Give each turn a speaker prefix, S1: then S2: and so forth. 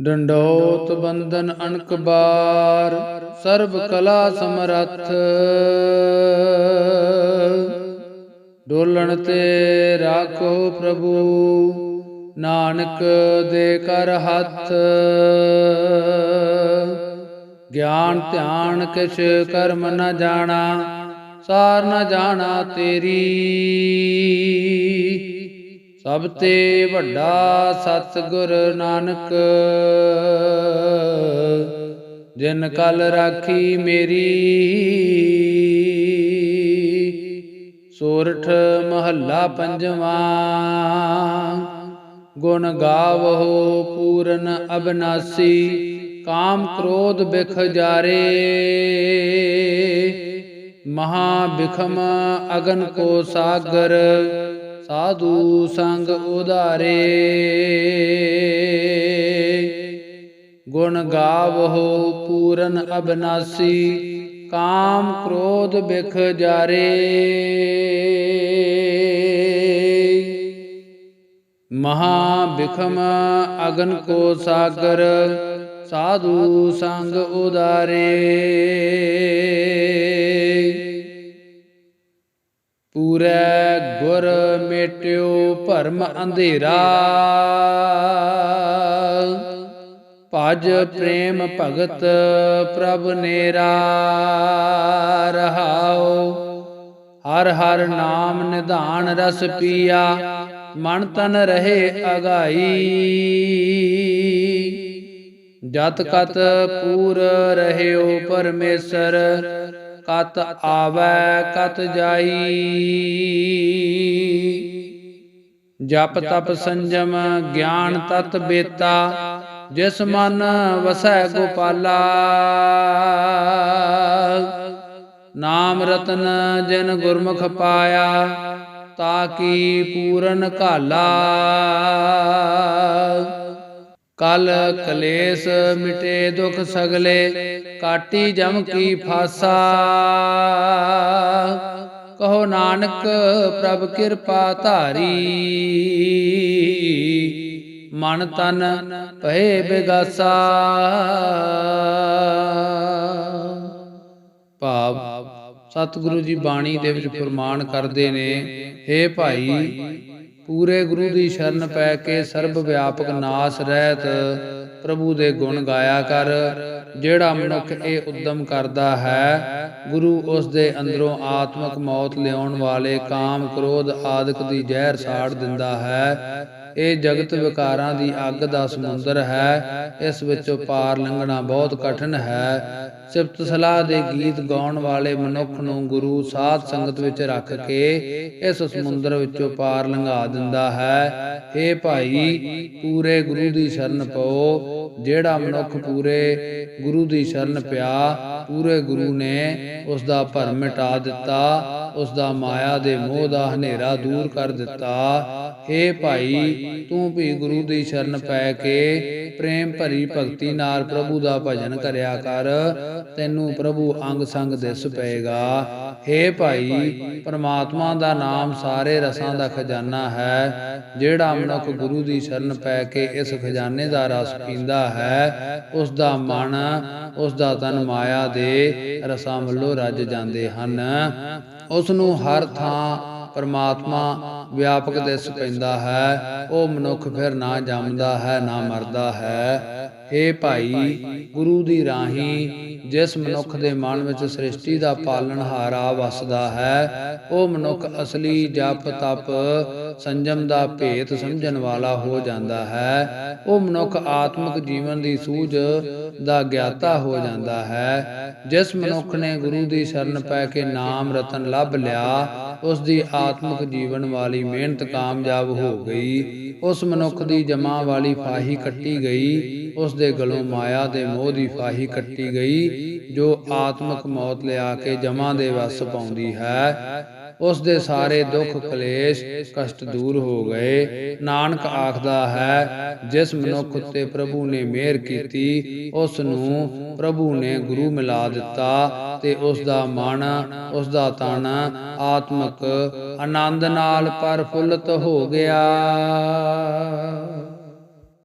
S1: ਡੰਡੋਤ ਬੰਧਨ ਅਨਕ ਬਾਰ, ਸਰਬ ਕਲਾ ਸਮਰੱਥ। ਡੋਲਣ ਤੇ ਰਾਖੋ ਪ੍ਰਭੂ, ਨਾਨਕ ਦੇ ਕਰ ਹੱਥ। ਗਿਆਨ ਧਿਆਨ ਕਿਛ ਕਰਮ ਨ ਜਾਣਾ, ਸਾਰ ਨ ਜਾਣਾ ਤੇਰੀ। ਸਭ ਤੇ ਵੱਡਾ ਸਤਿਗੁਰ ਨਾਨਕ, ਜਿਨ ਕਲ ਰਾਖੀ ਮੇਰੀ, ਸੋਰਠ ਮਹੱਲਾ ਪੰਜਵਾਂ, ਗੁਣ ਗਾਵੋ ਪੂਰਨ ਅਬਨਾਸੀ, ਕਾਮ ਕ੍ਰੋਧ ਬਿਖ ਜਾਰੇ। ਮਹਾ ਅਗਨ ਕੋ ਸਾਗਰ, ਸਾਧੂ ਸੰਗ ਉਧਾਰੇ। ਗੁਣ ਗਾਵੋ ਪੂਰਨ ਅਬਨਾਸੀ, ਕਾਮ ਕ੍ਰੋਧ ਬਿਖ ਜਾਰੇ। ਮਹਾ ਅਗਨ ਕੋ ਸਾਗਰ, ਸਾਧੂ ਸੰਗ ਉਦਾਰੇ ਪੂਰੈ ਗੁਰ ਮੇਟਿਓ ਭਰਮ ਅੰਧੇਰਾ। ਭਜ ਪ੍ਰੇਮ ਭਗਤ ਪ੍ਰਭ ਨੇਰਾ। ਰਹਾਓ, ਹਰ ਹਰ ਨਾਮ ਨਿਧਾਨ ਰਸ ਪੀਆ, ਮਨ ਤਨ ਰਹੇ ਅਗਾਈ। ਜਤ ਕਤ ਪੂਰ ਰਹਿਓ ਪਰਮੇਸ਼ਰ ਕਤ ਆਵੈ, ਕਤ ਜਾਈ। ਜਪ ਤਪ ਸੰਜਮ, ਗਿਆਨ ਤਤ ਬੇਤਾ, ਜਿਸ ਮਨ ਵਸੈ ਗੋਪਾਲਾ। ਨਾਮ ਰਤਨ ਜਨ ਗੁਰਮੁਖ ਪਾਇਆ, ਤਾ ਕੀ ਪੂਰਨ ਕਾਲਾ ਕਲ ਕਲੇਸ਼ ਮਿਟੇ ਦੁਖ ਸਗਲੇ, ਕਾਟੀ ਜਮ ਕੀ ਫਾਸਾ। ਕਹੋ ਨਾਨਕ, ਪ੍ਰਭ ਕਿਰਪਾ ਧਾਰੀ। ਮਨ ਤਨ ਭਏ ਬਿਗਾਸਾ। ਭਾਵ, ਸਤਿਗੁਰੂ ਜੀ ਬਾਣੀ ਦੇ ਵਿੱਚ ਫਰਮਾਨ ਕਰਦੇ ਨੇ हे ਭਾਈ ਪੂਰੇ ਗੁਰੂ ਦੀ ਸ਼ਰਨ ਪੈ ਕੇ ਸਰਬ ਵਿਆਪਕ ਨਾਸ ਰਹਿਤ, ਪ੍ਰਭੂ ਦੇ ਗੁਣ ਗਾਇਆ ਕਰ। ਜਿਹੜਾ ਮਨੁੱਖ ਇਹ ਉਦਮ ਕਰਦਾ ਹੈ, ਗੁਰੂ ਉਸ ਦੇ ਅੰਦਰੋਂ ਆਤਮਕ ਮੌਤ ਲਿਆਉਣ ਵਾਲੇ ਕਾਮ ਕ੍ਰੋਧ ਆਦਿਕ ਦੀ ਜ਼ਹਿਰ ਸਾੜ ਦਿੰਦਾ ਹੈ। ਇਹ ਜਗਤ ਵਿਕਾਰਾਂ ਦੀ ਅੱਗ ਦਾ ਸਮੁੰਦਰ ਹੈ। ਇਸ ਵਿੱਚੋਂ ਪਾਰ ਲੰਘਣਾ ਬਹੁਤ ਕਠਿਨ ਹੈ। ਸਿਫਤ ਸਲਾਹ ਦੇ ਗੀਤ ਗਾਉਣ ਵਾਲੇ ਮਨੁੱਖ ਨੂੰ ਗੁਰੂ ਸਾਧ ਸੰਗਤ ਵਿੱਚ ਰੱਖ ਕੇ ਇਸ ਸਮੁੰਦਰ ਵਿੱਚੋਂ ਪਾਰ ਲੰਘਾ ਦਿੰਦਾ ਹੈ। ਏ ਭਾਈ, ਪੂਰੇ ਗੁਰੂ ਦੀ ਸ਼ਰਨ ਪਓ। ਜਿਹੜਾ ਮਨੁੱਖ ਪੂਰੇ ਗੁਰੂ ਦੀ ਸ਼ਰਨ ਪਿਆ, ਪੂਰੇ ਗੁਰੂ ਨੇ ਉਸ ਦਾ ਭਰਮ ਮਿਟਾ ਦਿੱਤਾ। ਉਸ ਦਾ ਮਾਇਆ ਦੇ ਮੋਹ ਦਾ ਹਨੇਰਾ ਦੂਰ ਕਰ ਦਿੱਤਾ। ਏ ਭਾਈ, ਤੂੰ ਵੀ ਗੁਰੂ ਦੀ ਸ਼ਰਨ ਪੈ ਕੇ ਪ੍ਰੇਮ ਭਰੀ ਭਗਤੀ ਨਾਲ ਪ੍ਰਭੂ ਦਾ ਭਜਨ ਕਰਿਆ ਕਰ। ਤੈਨੂੰ ਪ੍ਰਭੂ ਅੰਗ ਸੰਗ ਦਿਸ ਪਏਗਾ। ਏ ਭਾਈ, ਪਰਮਾਤਮਾ ਦਾ ਨਾਮ ਸਾਰੇ ਰਸਾਂ ਦਾ ਖਜ਼ਾਨਾ ਹੈ। ਜਿਹੜਾ ਮਨੁੱਖ ਗੁਰੂ ਦੀ ਸ਼ਰਨ ਪੈ ਕੇ ਇਸ ਖਜ਼ਾਨੇ ਦਾ ਰਸ ਪੀਂਦਾ ਹੈ ਉਸ ਦਾ ਮਨ ਉਸ ਦਾ ਤਨ ਮਾਇਆ ਦੇ ਰਸਾਂ ਵੱਲੋਂ ਰੱਜ ਜਾਂਦੇ ਹਨ। ਉਸ ਨੂੰ ਹਰ ਥਾਂ ਪਰਮਾਤਮਾ ਵਿਆਪਕ ਦਿਸ ਪੈਂਦਾ ਹੈ। ਉਹ ਮਨੁੱਖ ਫਿਰ ਨਾ ਜੰਮਦਾ ਹੈ, ਨਾ ਮਰਦਾ ਹੈ। ਏ ਭਾਈ, ਗੁਰੂ ਦੀ ਰਾਹੀ ਜਿਸ ਮਨੁੱਖ ਦੇ ਮਨ ਵਿੱਚ ਸ੍ਰਿਸ਼ਟੀ ਦਾ ਪਾਲਣਹਾਰਾ ਵਸਦਾ ਹੈ, ਉਹ ਮਨੁੱਖ ਅਸਲੀ ਜਪ ਤਪ ਸੰਜਮ ਦਾ ਭੇਤ ਸਮਝਣ ਵਾਲਾ ਹੋ ਜਾਂਦਾ ਹੈ। ਉਹ ਮਨੁੱਖ ਆਤਮਿਕ ਜੀਵਨ ਦੀ ਸੂਝ ਦਾ ਗਿਆਤਾ ਹੋ ਜਾਂਦਾ ਹੈ। ਜਿਸ ਮਨੁੱਖ ਨੇ ਗੁਰੂ ਦੀ ਸ਼ਰਨ ਪੈ ਕੇ ਨਾਮ ਰਤਨ ਲੱਭ ਲਿਆ, ਉਸ ਦੀ ਆਤਮਿਕ ਜੀਵਨ ਵਾਲੀ ਮਿਹਨਤ ਕਾਮਯਾਬ ਹੋ ਗਈ। ਉਸ ਮਨੁੱਖ ਦੀ ਜਮਾ ਵਾਲੀ ਫਾਹੀ ਕੱਟੀ ਗਈ। ਉਸ ਦੇ ਗਲੋਂ ਮਾਇਆ ਦੇ ਮੋਹ ਦੀ ਫਾਹੀ ਕੱਟੀ ਗਈ, ਜੋ ਆਤਮਿਕ ਮੌਤ ਲਿਆ ਕੇ ਜਮਾ ਦੇ ਵਸ ਪਾਉਂਦੀ ਹੈ। ਉਸ ਦੇ ਸਾਰੇ ਦੁੱਖ, ਕਲੇਸ਼, ਕਸ਼ਟ ਦੂਰ ਹੋ ਗਏ। ਨਾਨਕ ਆਖਦਾ ਹੈ, ਜਿਸ ਮਨੁੱਖ ਉਤੇ ਪ੍ਰਭੂ ਨੇ ਮਿਹਰ ਕੀਤੀ ਉਸ ਨੂੰ ਪ੍ਰਭੂ ਨੇ ਗੁਰੂ ਮਿਲਾ ਦਿੱਤਾ ਤੇ ਉਸ ਦਾ ਮਨ ਉਸ ਦਾ ਤਨ ਆਤਮਕ ਆਨੰਦ ਨਾਲ ਪਰਫੁੱਲਤ ਹੋ ਗਿਆ।